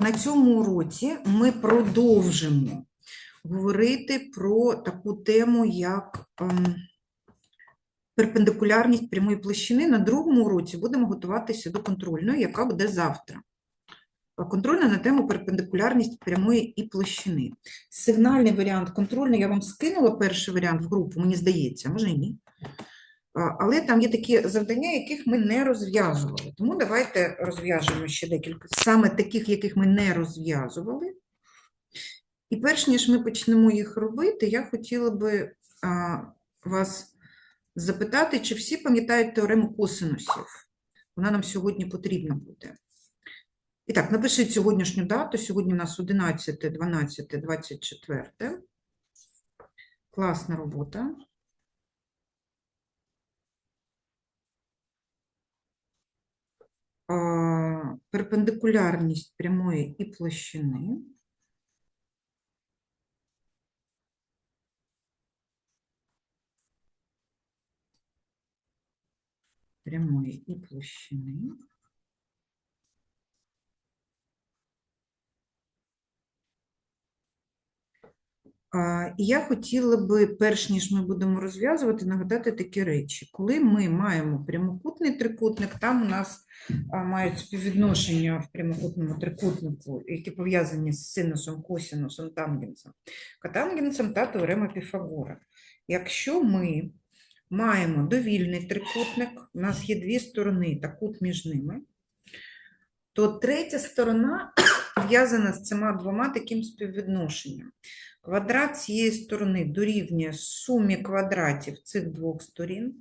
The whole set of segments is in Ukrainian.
На цьому уроці ми продовжимо говорити про таку тему, як ем, перпендикулярність прямої площини. На другому уроці будемо готуватися до контрольної, яка буде завтра. Контрольна на тему перпендикулярність прямої і площини. Сигнальний варіант контрольний я вам скинула перший варіант в групу, мені здається, може і ні. Але там є такі завдання, яких ми не розв'язували. Тому давайте розв'яжемо ще декілька. Саме таких, яких ми не розв'язували. І перш ніж ми почнемо їх робити, я хотіла би а, вас запитати, чи всі пам'ятають теорему косинусів? Вона нам сьогодні потрібна буде. І так, напишіть сьогоднішню дату. Сьогодні у нас 11, 12, 24. Класна робота. Перпендикулярність прямої і площини. Прямої і площини. Я хотіла би, перш ніж ми будемо розв'язувати, нагадати такі речі. Коли ми маємо прямокутний трикутник, там у нас мають співвідношення в прямокутному трикутнику, які пов'язані з синусом, косинусом, тангенсом, катангенсом та теорема Піфагора. Якщо ми маємо довільний трикутник, у нас є дві сторони та кут між ними, то третя сторона пов'язана з цими двома таким співвідношенням. Квадрат цієї сторони дорівнює сумі квадратів цих двох сторін,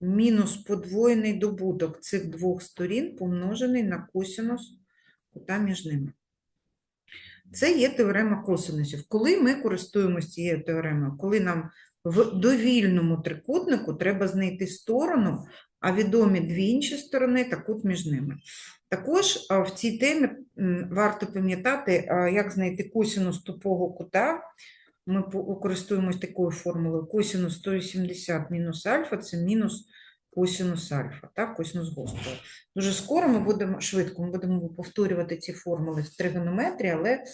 мінус подвоєний добуток цих двох сторін, помножений на косинус кута між ними. Це є теорема косинусів. Коли ми користуємося цією теоремою? Коли нам в довільному трикутнику треба знайти сторону, а відомі дві інші сторони та кут між ними. Також в цій темі варто пам'ятати, як знайти косинус тупого кута. Ми користуємось такою формулою. Косинус 180 мінус альфа – це мінус косинус альфа, так, косинус гострого. Дуже скоро ми будемо, швидко ми будемо повторювати ці формули в тригонометрії, але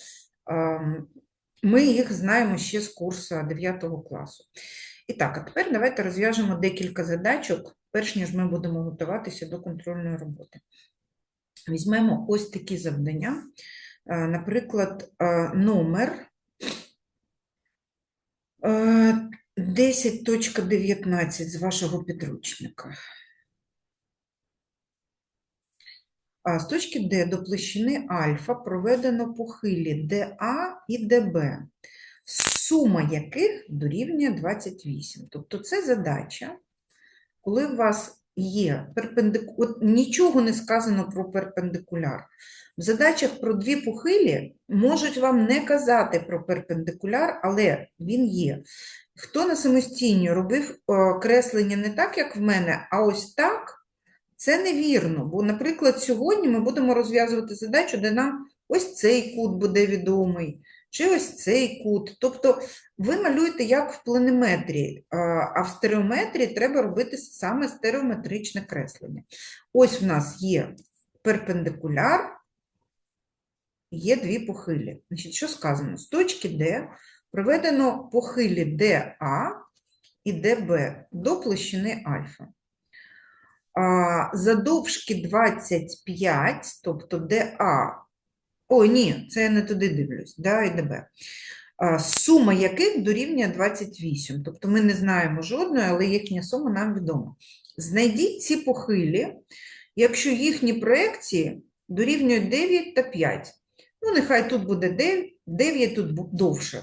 ми їх знаємо ще з курсу 9 класу. І так, а тепер давайте розв'яжемо декілька задачок, перш ніж ми будемо готуватися до контрольної роботи. Візьмемо ось такі завдання. Е, Наприклад, е, номер е, 10.19 з вашого підручника. А З точки Д до площини альфа проведено похилі ДА і ДБ, сума яких дорівнює 28. Тобто це задача, коли у вас є перпендикуляр, от нічого не сказано про перпендикуляр. В задачах про дві похилі можуть вам не казати про перпендикуляр, але він є. Хто на самостійні робив е, креслення не так, як в мене, а ось так, це невірно. Бо, наприклад, сьогодні ми будемо розв'язувати задачу, де нам ось цей кут буде відомий, чи ось цей кут. Тобто ви малюєте як в планиметрії, а- в стереометрії треба робити саме стереометричне креслення. Ось в нас є перпендикуляр, є дві похилі. Значить, що сказано? З точки Д проведено похилі ДА і ДБ до площини альфа. Задовжки 25, тобто ДА, ой, ні, це я не туди дивлюсь, ДА і ДБ. Сума яких дорівнює 28, тобто ми не знаємо жодної, але їхня сума нам відома. Знайдіть ці похилі, якщо їхні проекції дорівнюють 9 та 5. Ну, нехай тут буде 9, 9 тут довше,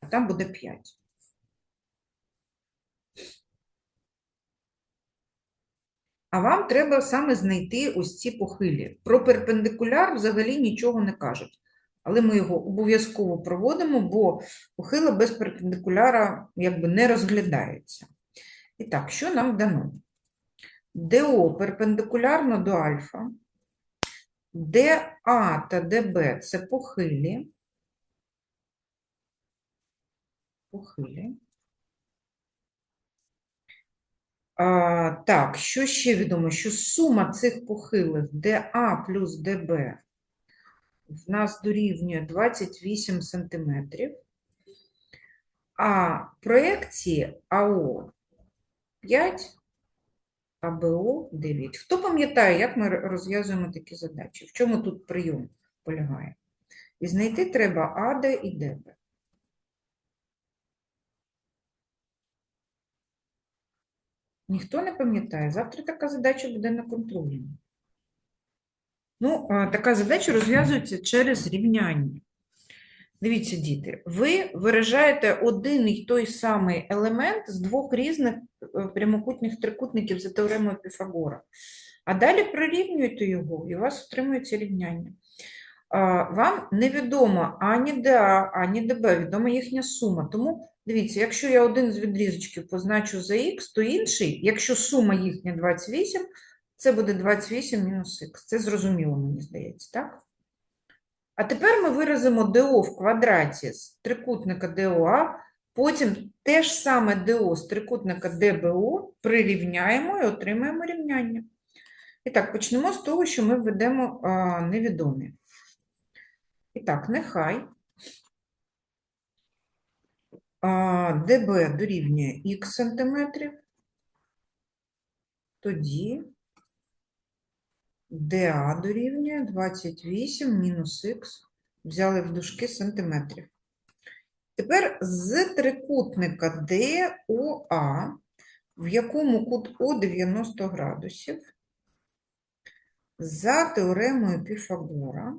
а там буде 5. А вам треба саме знайти ось ці похилі. Про перпендикуляр взагалі нічого не кажуть. Але ми його обов'язково проводимо, бо похила без перпендикуляра якби не розглядається. І так, що нам дано? ДО перпендикулярно до альфа, ДА та ДБ – це похилі. Похилі. Так, що ще відомо? Що сума цих похилих DA плюс DB в нас дорівнює 28 сантиметрів, а проекції АО 5, АБО 9. Хто пам'ятає, як ми розв'язуємо такі задачі? В чому тут прийом полягає? І знайти треба АД і ДБ. Ніхто не пам'ятає. Завтра така задача буде на контролі. Ну, така задача розв'язується через рівняння. Дивіться, діти, ви виражаєте один і той самий елемент з двох різних е, прямокутних трикутників за теоремою Піфагора. А далі прирівнюєте його, і у вас отримується рівняння. Вам невідомо ані ДА, ані ДБ, відома їхня сума. Тому дивіться, якщо я один з відрізочків позначу за х, то інший, якщо сума їхня 28, це буде 28 мінус х. Це зрозуміло, мені здається, так? А тепер ми виразимо ДО в квадраті з трикутника ДОА, потім те ж саме ДО з трикутника ДБО прирівняємо і отримаємо рівняння. І так, почнемо з того, що ми введемо невідомі. І так, нехай ДБ дорівнює х сантиметрів, тоді ДА дорівнює 28 мінус х, взяли в дужки сантиметрів. Тепер з трикутника ДОА, в якому кут О 90 градусів, за теоремою Піфагора,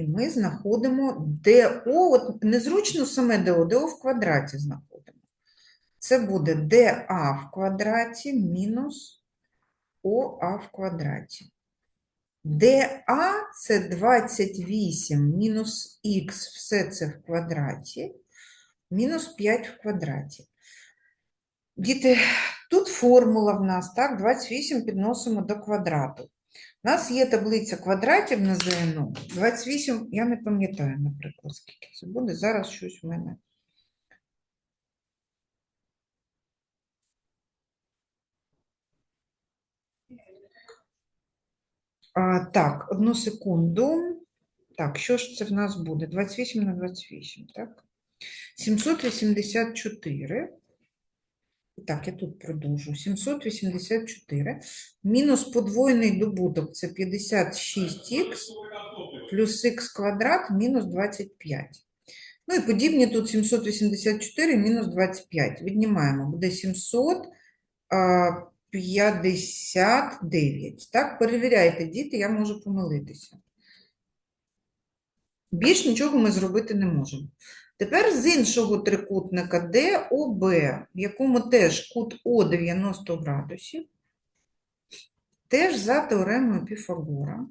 і ми знаходимо ДО, от незручно саме ДО, ДО в квадраті знаходимо. Це буде ДА в квадраті мінус ОА в квадраті. ДА це 28 мінус х, все це в квадраті, мінус 5 в квадраті. Діти, тут формула в нас, так, 28 підносимо до квадрату. У нас є таблиця квадратів на ЗНО. 28, я не пам'ятаю, наприклад, скільки це буде. Зараз щось в мене. А, так, одну секунду. Так, що ж це в нас буде? 28 на 28, так? 784. Так, я тут продовжу. 784 мінус подвоєний добуток це 56х плюс х квадрат мінус 25. Ну і подібні тут 784 мінус 25. Віднімаємо, буде 759. Так, перевіряйте, діти, я можу помилитися. Більш нічого ми зробити не можемо. Тепер з іншого трикутника ДОБ, в якому теж кут О 90 градусів, теж за теоремою Піфагора,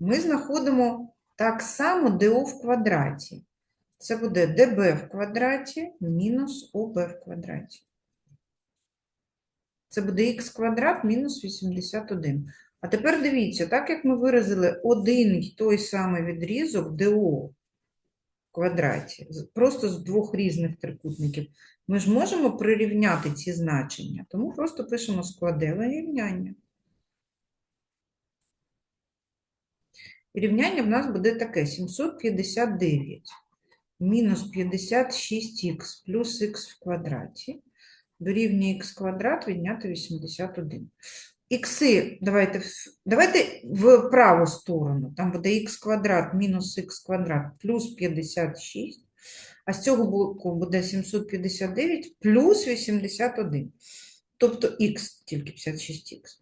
ми знаходимо так само ДО в квадраті. Це буде ДБ в квадраті мінус ОБ в квадраті. Це буде х квадрат мінус 81. А тепер дивіться, так як ми виразили один й той самий відрізок ДО в квадраті, просто з двох різних трикутників, ми ж можемо прирівняти ці значення, тому просто пишемо складове рівняння. І рівняння в нас буде таке: 759 мінус 56х плюс х в квадраті дорівнює х квадрат відняти 81. Ікси, давайте, в- давайте в праву сторону. Там буде х квадрат мінус х квадрат плюс 56, а з цього боку буде 759 плюс 81. Тобто х, тільки 56х.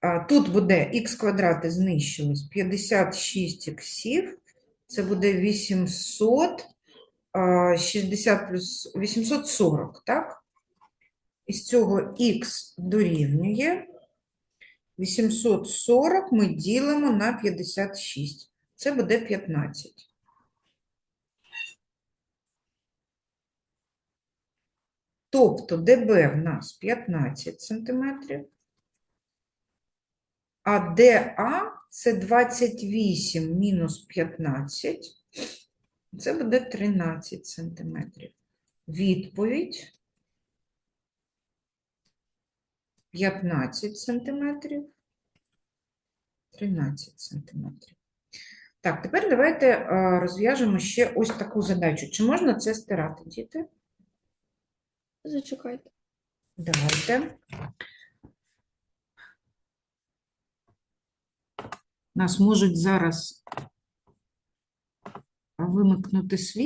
А тут буде х квадрати знищились, 56 іксів, це буде 860 плюс 840, так? Із цього х дорівнює 840 ми ділимо на 56. Це буде 15. Тобто ДБ в нас 15 сантиметрів, а ДА це 28 мінус 15, це буде 13 сантиметрів. Відповідь 15 сантиметрів, 13 сантиметрів. Так, тепер давайте е, розв'яжемо ще ось таку задачу. Чи можна це стирати, діти? Зачекайте. Давайте. Нас можуть зараз вимикнути світло.